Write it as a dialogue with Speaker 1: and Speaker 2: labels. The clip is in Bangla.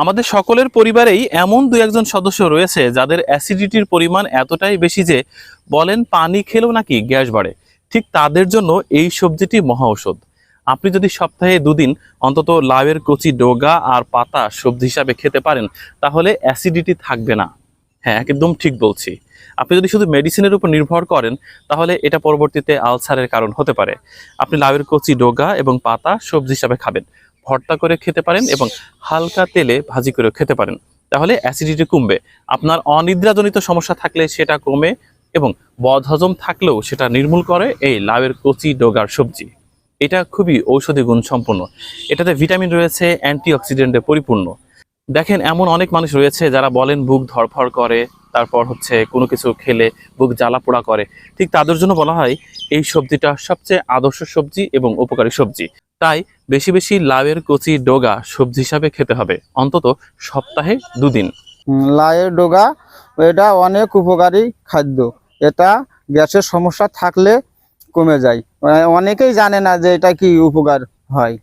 Speaker 1: আমাদের সকলের পরিবারেই এমন দু একজন সদস্য রয়েছে যাদের অ্যাসিডিটির পরিমাণ এতটাই বেশি যে বলেন পানি খেলেও নাকি গ্যাস বাড়ে। ঠিক তাদের জন্য এই সবজিটি মহা ঔষধ। আপনি যদি সপ্তাহে দুদিন অন্তত লাউয়ের কচি, ডোগা আর পাতা সবজি হিসাবে খেতে পারেন, তাহলে অ্যাসিডিটি থাকবে না। হ্যাঁ একদম ঠিক বলছি। আপনি যদি শুধু মেডিসিনের উপর নির্ভর করেন, তাহলে এটা পরবর্তীতে আলসারের কারণ হতে পারে। আপনি লাউয়ের কচি, ডোগা এবং পাতা সবজি হিসাবে খাবেন। ভর্তা করে খেতে পারেন এবং হালকা তেলে ভাজি করে খেতে পারেন। তাহলে অ্যাসিডিটি কমবে। আপনার অনিদ্রাজনিত সমস্যা থাকলে সেটা কমে এবং বদহজম থাকলেও সেটা নির্মূল করে এই লাউয়ের কচি ডোগার সবজি। এটা খুবই ঔষধি গুণ সম্পন্ন এটাতে ভিটামিন রয়েছে অ্যান্টি অ্যান্টিঅক্সিডেন্টে পরিপূর্ণ। দেখেন এমন অনেক মানুষ রয়েছে যারা বলেন বুক ধরফর করে তারপর হচ্ছে কোনো কিছু খেলে বুক জ্বালা পোড়া করে। ঠিক তাদের জন্য বলা হয় এই সবজিটা সবচেয়ে আদর্শ সবজি এবং উপকারী সবজি। তাই বেশি বেশি লাউয়ের কচি ডোগা সবজি হিসাবে খেতে হবে, অন্তত সপ্তাহে দুদিন।
Speaker 2: লাউয়ের ডোগা, এটা অনেক উপকারী খাদ্য। এটা গ্যাসের সমস্যা থাকলে কমে যায়। অনেকেই জানে না যে এটা কি উপকার হয়।